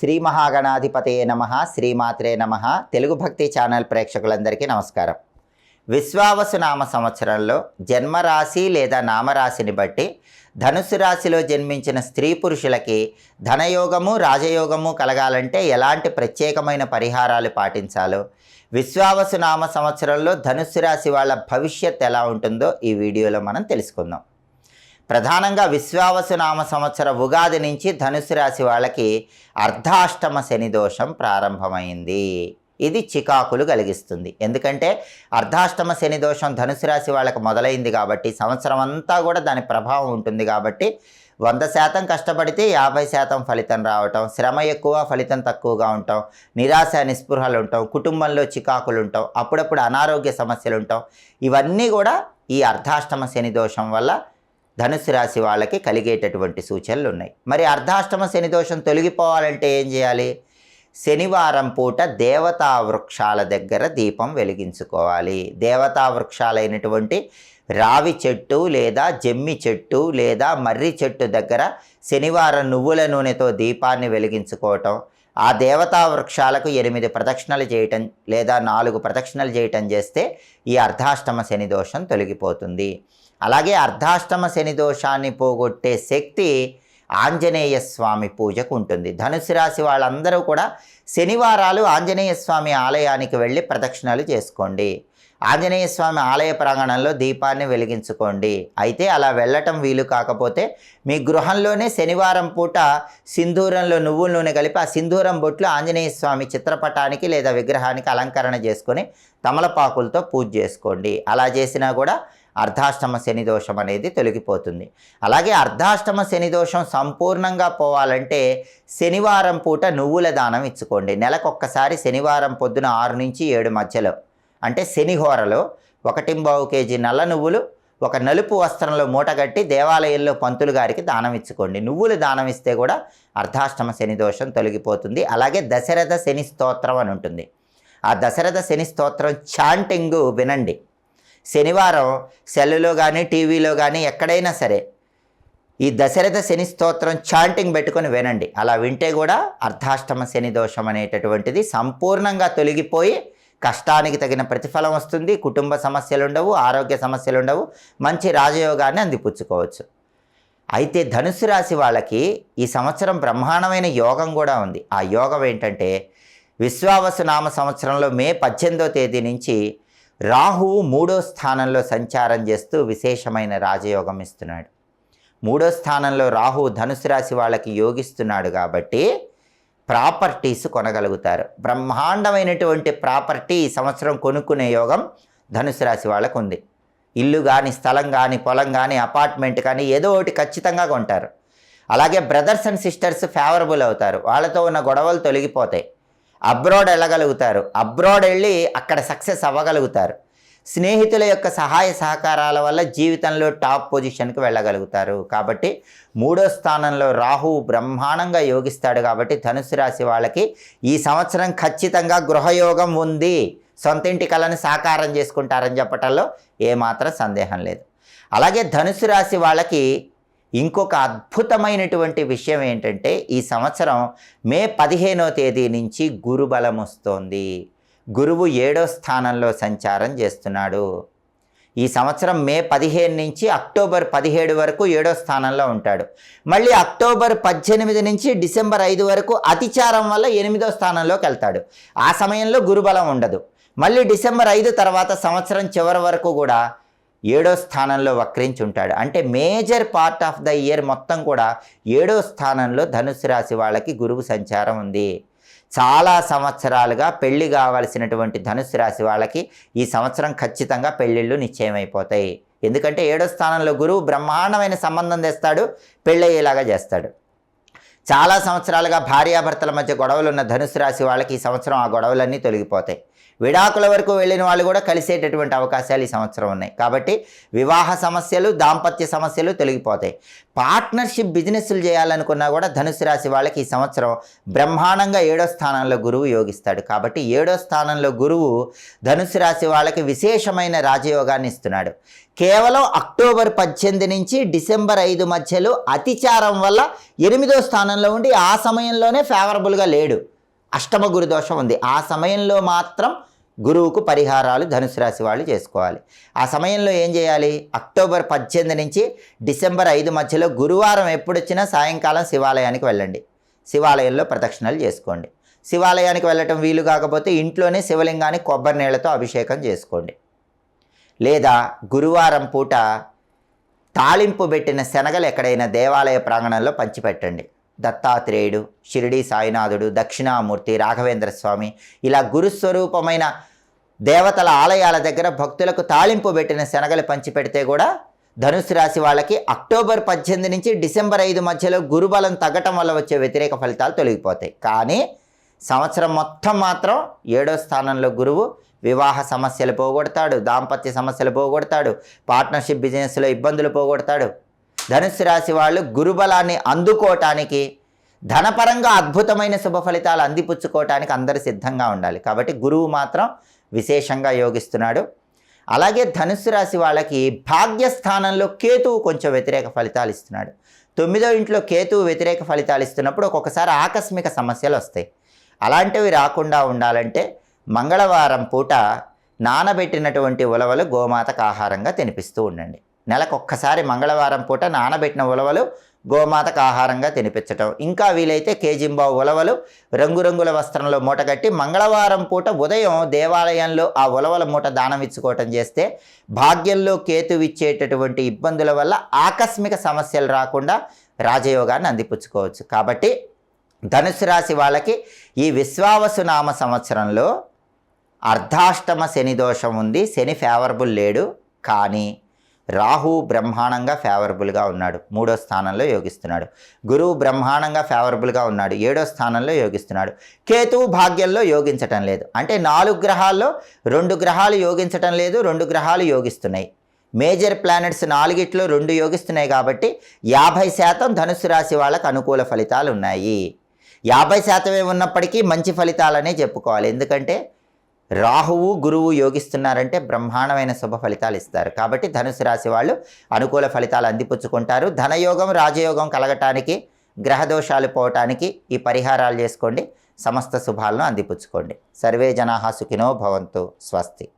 శ్రీ మహాగణాధిపతయే నమ శ్రీమాత్రే నమ. తెలుగు భక్తి ఛానల్ ప్రేక్షకులందరికీ నమస్కారం. విశ్వావసు నామ సంవత్సరంలో జన్మరాశి లేదా నామరాశిని బట్టి ధనుసు రాశిలో జన్మించిన స్త్రీ పురుషులకి ధనయోగము రాజయోగము కలగాలంటే ఎలాంటి ప్రత్యేకమైన పరిహారాలు పాటించాలో విశ్వావసు నామ సంవత్సరంలో ధనుసు రాశి వాళ్ళ భవిష్యత్ ఎలా ఉంటుందో ఈ వీడియోలో మనం తెలుసుకుందాం. ప్రధానంగా విశ్వావసునామ సంవత్సర ఉగాది నుంచి ధనుసు రాశి వాళ్ళకి అర్ధాష్టమ శని దోషం ప్రారంభమైంది. ఇది చికాకులు కలిగిస్తుంది. ఎందుకంటే అర్ధాష్టమ శని దోషం ధనుసు రాశి వాళ్ళకి మొదలైంది కాబట్టి సంవత్సరం అంతా కూడా దాని ప్రభావం ఉంటుంది కాబట్టి వంద శాతం కష్టపడితే యాభై శాతం ఫలితం రావటం శ్రమ ఎక్కువ ఫలితం తక్కువగా ఉంటాం నిరాశ నిస్పృహలు ఉంటాం కుటుంబంలో చికాకులు ఉంటాం అప్పుడప్పుడు అనారోగ్య సమస్యలు ఉంటాం. ఇవన్నీ కూడా ఈ అర్ధాష్టమ శని దోషం వల్ల ధనుసు రాశి వాళ్ళకి కలిగేటటువంటి సూచనలు ఉన్నాయి మరి అర్ధాష్టమ శని దోషం తొలగిపోవాలంటే ఏం చేయాలి? శనివారం పూట దేవతా వృక్షాల దగ్గర దీపం వెలిగించుకోవాలి. దేవతా వృక్షాలైనటువంటి రావి చెట్టు లేదా జమ్మి చెట్టు లేదా మర్రి చెట్టు దగ్గర శనివారం నువ్వుల నూనెతో దీపాన్ని వెలిగించుకోవటం ఆ దేవతా వృక్షాలకు ఎనిమిది ప్రదక్షిణలు చేయటం లేదా నాలుగు ప్రదక్షిణలు చేయటం చేస్తే ఈ అర్ధాష్టమ శని దోషం తొలగిపోతుంది. అలాగే అర్ధాష్టమ శని దోషాన్ని పోగొట్టే శక్తి ఆంజనేయ స్వామి పూజకు ఉంటుంది. ధనుసు రాశి వాళ్ళందరూ కూడా శనివారాలు ఆంజనేయ స్వామి ఆలయానికి వెళ్ళి ప్రదక్షిణలు చేసుకోండి. ఆంజనేయ స్వామి ఆలయ ప్రాంగణంలో దీపాన్ని వెలిగించుకోండి. అయితే అలా వెళ్ళటం వీలు కాకపోతే మీ గృహంలోనే శనివారం పూట సింధూరంలో నువ్వుల నూనె కలిపి ఆ సింధూరం బొట్లు ఆంజనేయ స్వామి చిత్రపటానికి లేదా విగ్రహానికి అలంకరణ చేసుకొని తమలపాకులతో పూజ చేసుకోండి. అలా చేసినా కూడా అర్ధాష్టమ శని దోషం అనేది తొలగిపోతుంది. అలాగే అర్ధాష్టమ శని దోషం సంపూర్ణంగా పోవాలంటే శనివారం పూట నువ్వుల దానం ఇచ్చుకోండి. నెలకొక్కసారి శనివారం పొద్దున ఆరు నుంచి ఏడు మధ్యలో. అంటే శనిహోరలో ఒకటింబావు కేజీ నల్ల నువ్వులు ఒక నలుపు వస్త్రంలో మూటగట్టి దేవాలయంలో పంతులు గారికి దానం ఇచ్చుకోండి. నువ్వులు దానం ఇస్తే కూడా అర్ధాష్టమ శని దోషం తొలగిపోతుంది. అలాగే దశరథ శని స్తోత్రం అని ఉంటుంది. ఆ దశరథ శని స్తోత్రం చాంటింగు వినండి. శనివారం సెల్లులో కానీ టీవీలో కానీ ఎక్కడైనా సరే ఈ దశరథ శని స్తోత్రం చాంటింగ్ పెట్టుకొని వినండి. అలా వింటే కూడా అర్ధాష్టమ శని దోషం అనేటటువంటిది సంపూర్ణంగా తొలగిపోయి కష్టానికి తగిన ప్రతిఫలం వస్తుంది. కుటుంబ సమస్యలు ఉండవు ఆరోగ్య సమస్యలు ఉండవు మంచి రాజయోగాన్ని అందిపుచ్చుకోవచ్చు. అయితే ధనుసు రాశి వాళ్ళకి ఈ సంవత్సరం బ్రహ్మాండమైన యోగం కూడా ఉంది. ఆ యోగం ఏంటంటే విశ్వావసు నామ సంవత్సరంలో మే పద్దెనిమిదో తేదీ నుంచి రాహువు మూడో స్థానంలో సంచారం చేస్తూ విశేషమైన రాజయోగం ఇస్తున్నాడు. మూడో స్థానంలో రాహువు ధనుసు రాశి వాళ్ళకి యోగిస్తున్నాడు కాబట్టి ప్రాపర్టీస్ కొనగలుగుతారు. బ్రహ్మాండమైనటువంటి ప్రాపర్టీ ఈ సంవత్సరం కొనుక్కునే యోగం ధనుసు రాశి వాళ్ళకు ఉంది. ఇల్లు కానీ స్థలం కానీ పొలం కానీ అపార్ట్మెంట్ కానీ ఏదో ఒకటి ఖచ్చితంగా కొంటారు. అలాగే బ్రదర్స్ అండ్ సిస్టర్స్ ఫేవరబుల్ అవుతారు. వాళ్ళతో ఉన్న గొడవలు తొలగిపోతాయి. అబ్రాడ్ వెళ్ళగలుగుతారు. అబ్రాడ్ వెళ్ళి అక్కడ సక్సెస్ అవ్వగలుగుతారు. స్నేహితుల యొక్క సహాయ సహకారాల వల్ల జీవితంలో టాప్ పొజిషన్కి వెళ్ళగలుగుతారు. కాబట్టి మూడో స్థానంలో రాహు బ్రహ్మాండంగా యోగిస్తాడు కాబట్టి ధనుసు రాశి వాళ్ళకి ఈ సంవత్సరం ఖచ్చితంగా గృహయోగం ఉంది. సొంత ఇంటి కళను సాకారం చేసుకుంటారని చెప్పటంలో ఏమాత్రం సందేహం లేదు. అలాగే ధనుసు రాశి వాళ్ళకి ఇంకొక అద్భుతమైనటువంటి విషయం ఏంటంటే ఈ సంవత్సరం మే పదిహేనో తేదీ నుంచి గురుబలం వస్తోంది. గురువు ఏడో స్థానంలో సంచారం చేస్తున్నాడు. ఈ సంవత్సరం మే పదిహేను నుంచి అక్టోబర్ పదిహేడు వరకు ఏడో స్థానంలో ఉంటాడు. మళ్ళీ అక్టోబర్ పద్దెనిమిది నుంచి డిసెంబర్ ఐదు వరకు అతిచారం వల్ల ఎనిమిదో స్థానంలోకి వెళ్తాడు. ఆ సమయంలో గురుబలం ఉండదు. మళ్ళీ డిసెంబర్ ఐదు తర్వాత సంవత్సరం చివరి వరకు కూడా ఏడో స్థానంలో వక్రించి ఉంటాడు. అంటే major part of the year మొత్తం కూడా ఏడో స్థానంలో ధనుసు రాశి వాళ్ళకి గురువు సంచారం ఉంది. చాలా సంవత్సరాలుగా పెళ్ళి కావాల్సినటువంటి ధనుసు రాశి వాళ్ళకి ఈ సంవత్సరం ఖచ్చితంగా పెళ్ళిళ్ళు నిశ్చయమైపోతాయి. ఎందుకంటే ఏడో స్థానంలో గురువు బ్రహ్మాండమైన సంబంధం తెస్తాడు పెళ్ళయ్యేలాగా చేస్తాడు. చాలా సంవత్సరాలుగా భార్యాభర్తల మధ్య గొడవలు ఉన్న ధనుసు రాశి వాళ్ళకి ఈ సంవత్సరం ఆ గొడవలన్నీ తొలగిపోతాయి. విడాకుల వరకు వెళ్ళిన వాళ్ళు కూడా కలిసేటటువంటి అవకాశాలు ఈ సంవత్సరం ఉన్నాయి. కాబట్టి వివాహ సమస్యలు దాంపత్య సమస్యలు తొలగిపోతాయి. పార్ట్నర్షిప్ బిజినెస్లు చేయాలనుకున్నా కూడా ధనుసు రాశి వాళ్ళకి ఈ సంవత్సరం బ్రహ్మాండంగా ఏడో స్థానంలో గురువు యోగిస్తాడు. కాబట్టి ఏడో స్థానంలో గురువు ధనుసు రాశి వాళ్ళకి విశేషమైన రాజయోగాన్ని ఇస్తున్నాడు. కేవలం అక్టోబర్ పద్దెనిమిది నుంచి డిసెంబర్ ఐదు మధ్యలో అతిచారం వల్ల ఎనిమిదో స్థానంలో ఉండి ఆ సమయంలోనే ఫేవరబుల్గా లేడు. అష్టమ గురుదోషం ఉంది. ఆ సమయంలో మాత్రం గురువుకు పరిహారాలు ధనుసు రాశి వాళ్ళు చేసుకోవాలి. ఆ సమయంలో ఏం చేయాలి? అక్టోబర్ పద్దెనిమిది నుంచి డిసెంబర్ ఐదు మధ్యలో గురువారం ఎప్పుడొచ్చినా సాయంకాలం శివాలయానికి వెళ్ళండి. శివాలయంలో ప్రదక్షిణలు చేసుకోండి. శివాలయానికి వెళ్ళటం వీలు కాకపోతే ఇంట్లోనే శివలింగానికి కొబ్బరి నీళ్ళతో అభిషేకం చేసుకోండి. లేదా గురువారం పూట తాళింపు పెట్టిన శనగలు ఎక్కడైనా దేవాలయ ప్రాంగణంలో పంచిపెట్టండి. దత్తాత్రేయుడు షిరిడి సాయినాథుడు దక్షిణామూర్తి రాఘవేంద్ర స్వామి ఇలా గురుస్వరూపమైన దేవతల ఆలయాల దగ్గర భక్తులకు తాళింపు పెట్టిన శనగలు పంచిపెడితే కూడా ధనుసు రాశి వాళ్ళకి అక్టోబర్ పద్దెనిమిది నుంచి డిసెంబర్ ఐదు మధ్యలో గురుబలం తగ్గటం వల్ల వచ్చే వ్యతిరేక ఫలితాలు తొలగిపోతాయి. కానీ సంవత్సరం మొత్తం మాత్రం ఏడో స్థానంలో గురువు వివాహ సమస్యలు పోగొడతాడు దాంపత్య సమస్యలు పోగొడతాడు పార్ట్నర్షిప్ బిజినెస్లో ఇబ్బందులు పోగొడతాడు. ధనుసు రాశి వాళ్ళు గురుబలాన్ని అందుకోవటానికి ధనపరంగా అద్భుతమైన శుభ ఫలితాలు అందిపుచ్చుకోవటానికి అందరు సిద్ధంగా ఉండాలి. కాబట్టి గురువు మాత్రం విశేషంగా యోగిస్తున్నాడు. అలాగే ధనుస్సు రాశి వాళ్ళకి భాగ్యస్థానంలో కేతువు కొంచెం వ్యతిరేక ఫలితాలు ఇస్తున్నాడు. తొమ్మిదో ఇంట్లో కేతువు వ్యతిరేక ఫలితాలు ఇస్తున్నప్పుడు ఒక్కొక్కసారి ఆకస్మిక సమస్యలు వస్తాయి. అలాంటివి రాకుండా ఉండాలంటే మంగళవారం పూట నానబెట్టినటువంటి ఉలవలు గోమాతకు ఆహారంగా తినిపిస్తూ ఉండండి. నెలకొక్కసారి మంగళవారం పూట నానబెట్టిన ఉలవలు గోమాతకు ఆహారంగా తినిపించటం. ఇంకా వీలైతే కేజింబావు ఉలవలు రంగురంగుల వస్త్రంలో మూటగట్టి మంగళవారం పూట ఉదయం దేవాలయంలో ఆ ఉలవల మూట దానం ఇచ్చుకోవటం చేస్తే భాగ్యంలో కేతు ఇచ్చేటటువంటి ఇబ్బందుల వల్ల ఆకస్మిక సమస్యలు రాకుండా రాజయోగాన్ని అందిపుచ్చుకోవచ్చు. కాబట్టి ధనుసు రాశి వాళ్ళకి ఈ విశ్వావసు నామ సంవత్సరంలో అర్ధాష్టమ శని దోషం ఉంది. శని ఫేవరబుల్ లేడు. కానీ రాహు బ్రహ్మాండంగా ఫేవరబుల్గా ఉన్నాడు. మూడో స్థానంలో యోగిస్తున్నాడు. గురువు బ్రహ్మాండంగా ఫేవరబుల్గా ఉన్నాడు. ఏడో స్థానంలో యోగిస్తున్నాడు. కేతువు భాగ్యంలో యోగించటం లేదు. అంటే నాలుగు గ్రహాల్లో రెండు గ్రహాలు యోగించటం లేదు రెండు గ్రహాలు యోగిస్తున్నాయి. మేజర్ ప్లానెట్స్ నాలుగిట్లో రెండు యోగిస్తున్నాయి కాబట్టి యాభై శాతం ధనుసు రాశి వాళ్ళకు అనుకూల ఫలితాలు ఉన్నాయి. యాభై శాతమే ఉన్నప్పటికీ మంచి ఫలితాలనే చెప్పుకోవాలి. ఎందుకంటే రాహువు గురువు యోగిస్తున్నారంటే బ్రహ్మాండమైన శుభ ఫలితాలు ఇస్తారు. కాబట్టి ధనుసు రాశి వాళ్ళు అనుకూల ఫలితాలు అందిపుచ్చుకుంటారు. ధనయోగం రాజయోగం కలగటానికి గ్రహదోషాలు పోవటానికి ఈ పరిహారాలు చేసుకోండి. సమస్త శుభాలను అందిపుచ్చుకోండి. సర్వే జనాహా సుఖినో భవంతు. స్వస్తి.